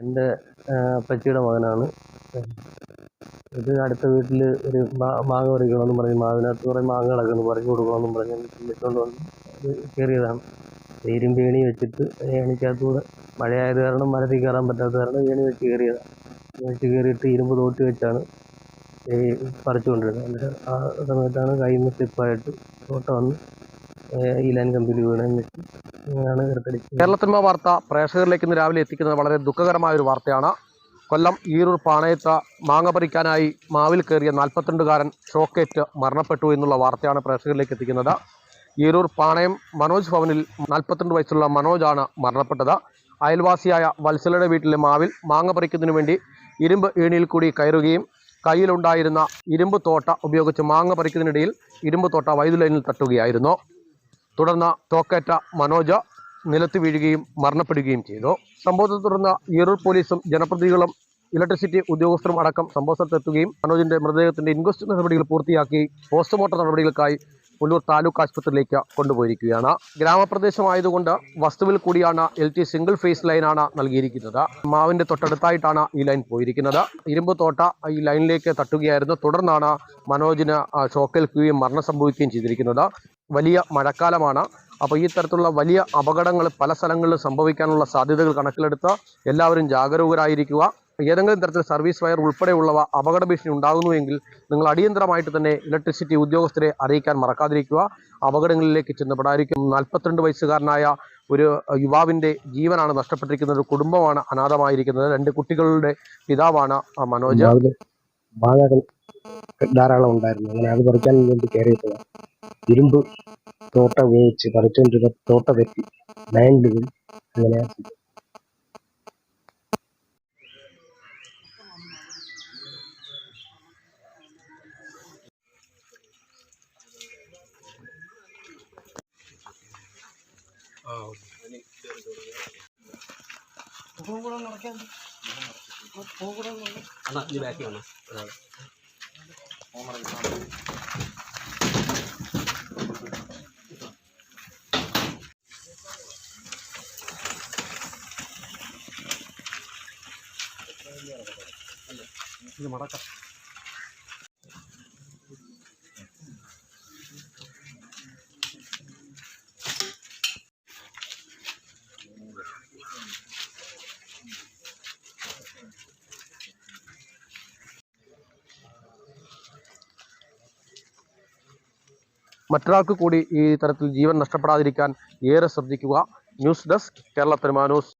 എന്റെ അപ്പച്ചിയുടെ മകനാണ്. ഇത് അടുത്ത വീട്ടിൽ ഒരു മാങ്ങ പറിക്കണമെന്ന് പറഞ്ഞ്. മാവിനകത്ത് കുറേ മാങ്ങ കിടക്കുന്നു പറിച്ചു കൊടുക്കണമെന്നും പറഞ്ഞ് വിളിച്ചുകൊണ്ട് വന്ന് അത് കയറിയതാണ്. ഇരുമ്പ് ഏണി വെച്ചിട്ട് ഏണിക്കകത്തൂടെ മഴയായത് കാരണം മരത്തിൽ കയറാൻ പറ്റാത്ത കാരണം ഏണി വെച്ച് കയറിയതാണ്. വെച്ച് കയറിയിട്ട് ഇരുമ്പ് തോട്ടി വെച്ചാണ് ഈ പറിച്ചുകൊണ്ടിരുന്നത്. എന്നിട്ട് ആ സമയത്താണ് കയ്യിൽ നിന്ന് സ്ലിപ്പായിട്ട് തോട്ട വന്ന് ഏഹ് ഈ ലൈൻ കമ്പിയിൽ വീണെന്ന് വെച്ച് അങ്ങനെയാണ് എടുത്തടിച്ചത് കേരളത്തിന്മ വാർത്ത പ്രേക്ഷകരിലേക്ക് ഇന്ന് രാവിലെ എത്തിക്കുന്നത് വളരെ ദുഃഖകരമായ ഒരു വാർത്തയാണ്. കൊല്ലം ഈരൂർ പാണയത്ത് മാങ്ങ പറിക്കാനായി മാവിൽ കയറിയ നാൽപ്പത്തിരണ്ടുകാരൻ ഷോക്കേറ്റ് മരണപ്പെട്ടു എന്നുള്ള വാർത്തയാണ് പ്രേക്ഷകരിലേക്ക് എത്തിക്കുന്നത്. ഈരൂർ പാണയം മനോജ് ഭവനിൽ നാൽപ്പത്തിരണ്ട് വയസ്സുള്ള മനോജാണ് മരണപ്പെട്ടത്. അയൽവാസിയായ വത്സലയുടെ വീട്ടിലെ മാവിൽ മാങ്ങ പറിക്കുന്നതിനു വേണ്ടി ഇരുമ്പ് ഏണിയിൽ കൂടി കയറുകയും കയ്യിലുണ്ടായിരുന്ന ഇരുമ്പ് തോട്ട ഉപയോഗിച്ച് മാങ്ങ പറിക്കുന്നതിനിടയിൽ ഇരുമ്പ് തോട്ട വൈദ്യുലൈനിൽ തട്ടുകയായിരുന്നു. തുടർന്ന് തോക്കേറ്റ മനോജ നിലത്ത് വീഴുകയും മരണപ്പെടുകയും ചെയ്തു. സംഭവത്തെ തുടർന്ന് ഈറൂർ പോലീസും ജനപ്രതിനിധികളും ഇലക്ട്രിസിറ്റി ഉദ്യോഗസ്ഥരും അടക്കം സംഭവ സ്ഥലത്തെത്തുകയും മനോജിന്റെ മൃതദേഹത്തിന്റെ ഇൻക്വസ്റ്റ് നടപടികൾ പൂർത്തിയാക്കി പോസ്റ്റ്മോർട്ടം നടപടികൾക്കായി പുല്ലൂർ താലൂക്ക് ആശുപത്രിയിലേക്ക് കൊണ്ടുപോയിരിക്കുകയാണ്. ഗ്രാമപ്രദേശമായതുകൊണ്ട് വസ്തുവിൽ കൂടിയാണ് എൽ ടി സിംഗിൾ ഫേസ് ലൈനാണ് നൽകിയിരിക്കുന്നത്. മാവിന്റെ തൊട്ടടുത്തായിട്ടാണ് ഈ ലൈൻ പോയിരിക്കുന്നത്. ഇരുമ്പ് തോട്ട ഈ ലൈനിലേക്ക് തട്ടുകയായിരുന്നു. തുടർന്നാണ് മനോജിന് ഷോക്കേൽക്കുകയും മരണം സംഭവിക്കുകയും ചെയ്തിരിക്കുന്നത്. വലിയ മഴക്കാലമാണ്. അപ്പോൾ ഈ തരത്തിലുള്ള വലിയ അപകടങ്ങൾ പല സ്ഥലങ്ങളിലും സംഭവിക്കാനുള്ള സാധ്യതകൾ കണക്കിലെടുത്ത് എല്ലാവരും ജാഗരൂകരായിരിക്കുക. ഏതെങ്കിലും തരത്തിൽ സർവീസ് വയർ ഉൾപ്പെടെയുള്ളവ അപകട ഭീഷണി ഉണ്ടാകുന്നുവെങ്കിൽ നിങ്ങൾ അടിയന്തരമായിട്ട് തന്നെ ഇലക്ട്രിസിറ്റി ഉദ്യോഗസ്ഥരെ അറിയിക്കാൻ മറക്കാതിരിക്കുക. അപകടങ്ങളിലേക്ക് ചെന്നപ്പെടാതിരിക്കും നാൽപ്പത്തിരണ്ട് വയസ്സുകാരനായ ഒരു യുവാവിന്റെ ജീവനാണ് നഷ്ടപ്പെട്ടിരിക്കുന്നത്. ഒരു കുടുംബമാണ് അനാഥമായിരിക്കുന്നത്. രണ്ട് കുട്ടികളുടെ പിതാവാണ് മനോജ്. ധാരാളം ഉണ്ടായിരുന്നു. അങ്ങനെ അത് പറിക്കാൻ വേണ്ടി കയറിയപ്പോൾ ഇരുമ്പ് തോട്ട ഉപയോഗിച്ച് പറിച്ചുകൊണ്ടിരുന്ന തോട്ട തെറ്റി. ലൈൻ വീണ് അങ്ങനെ అన్న ఇది బ్యాక్ అన్న ఇది మడక മറ്റൊരാൾക്ക് കൂടി ഈ തരത്തിൽ ജീവൻ നഷ്ടപ്പെടാതിരിക്കാൻ ഏറെ ശ്രദ്ധിക്കുക. News desk Kerala news.